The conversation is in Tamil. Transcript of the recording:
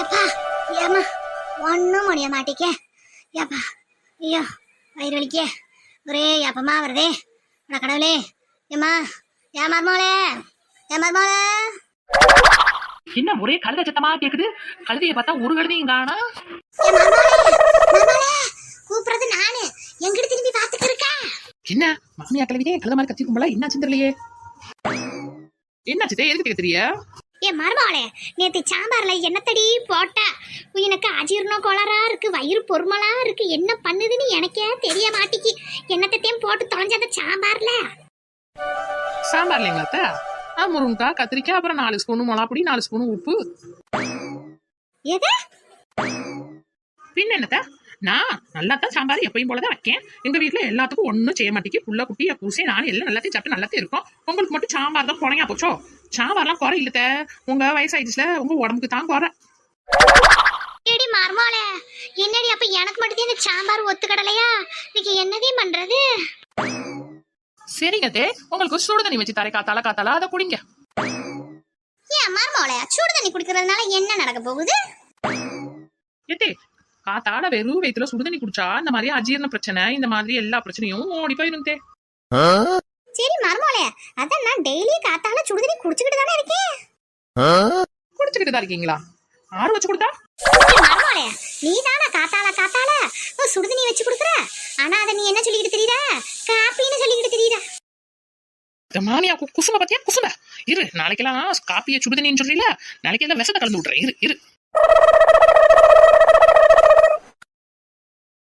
எப்பா ஏமா ஒன்றும் முடிய மாட்டேக்க. ஏப்பா ஐயோ வயிறு வலிக்க. ஒரே ஏப்பமா வருதே. அட கடவுளே மருமகளே ஏன் மருமகளே? என்ன ஒரே கழுத சத்தமா கேக்குது? கழுதையை பார்த்தா ஒரு கழுதையும் காணா. கூப்பிடுறது நானு. எங்கிட்ட திரும்பி பார்த்துட்டு இருக்க? என்ன மாமியா கிளவிதே கழுத மாதிரி கத்தி கும்பலா என்னாச்சுன்னு தெரியலையே. என்னாச்சு எதுக்கு கேட்க தெரிய ஏன் மருமகளே நேத்து சாம்பார்ல என்னத்தடி போட்ட? எனக்கு அஜீர்ணம் கோளாறா இருக்கு வயிறு பொறுமலா இருக்கு என்ன பண்ணுதுன்னு எனக்கே தெரிய மாட்டிக்கு என்னத்தையும் போட்டு தொலைஞ்சத சாம்பார்ல? சாம்பார் இல்லைங்களா அத்தை? ஆ முருங்கக்காய் கத்திரிக்காய் அப்புறம் நாலு ஸ்பூனு மிளகாப்பொடி நாலு ஸ்பூனு உப்பு. எது? பின்ன என்னத்த? நான் நல்லா தான் சாம்பார் எப்பயும் போல தான் வைக்கேன். எங்க வீட்ல எல்லாத்துக்கும் ஒன்றும் செய்ய மாட்டேங்கி. புள்ள குட்டி பூசி நான் எல்லாம் எல்லாத்தையும் சாப்பிட்டு நல்லாத்தையும் இருக்கும். உங்களுக்கு மட்டும் சாம்பார் தான் குறையா போச்சோ? சாம்பார்லாம் குறை இல்லத்த உங்க வயசாயிடுச்சுல உங்க உடம்புக்கு தான் குறை. ஏடி மருமகளே என்னடி அப்ப எனக்கு மட்டும் இந்த சாம்பார் ஒத்துக்கடலையா? இன்னைக்கு என்னதே பண்றது? சரிங்க தே. உங்களுக்கு சுடு தண்ணி வச்சு தரை காத்தால காத்தால. அதை குடிங்க. ஏன் மருமகளே சூடு தண்ணி குடிக்கிறதுனால என்ன நடக்க போகுது? ஏத்தே காத்தால வெறும் வயிற்றுல சுடு தண்ணி குடிச்சா இந்த மாதிரி அஜீரண பிரச்சனை இந்த மாதிரி எல்லா பிரச்சனையும் ஓடி போயிரும் தே. சரி மருமகளே அதான் நான் டெய்லி காத்தால சுடு தண்ணி குடிச்சுக்கிட்டு தானே இருக்கேன். குடிச்சுக்கிட்டு தான் இருக்கீங்களா? ஆறு வச்சு கொடுத்தா? மருமகளே நீ தானே காத்தால காத்தால ஒரு சுடு தண்ணி வச்சு கொடுக்குற? ஆனா அதை நீ என்ன சொல்லிக்கிட்டு தெரியுற காப்பின்னு சொல்லிக்கிட்டு மானியா கு- குசும பத்தியா? குசும. இரு நாளைக்கெல்லாம் காப்பியை சுடுதண்ணின்னு சொல்றீல நாளைக்கு எல்லாம் விஷத்தை கலந்து விட்றேன் இரு இரு.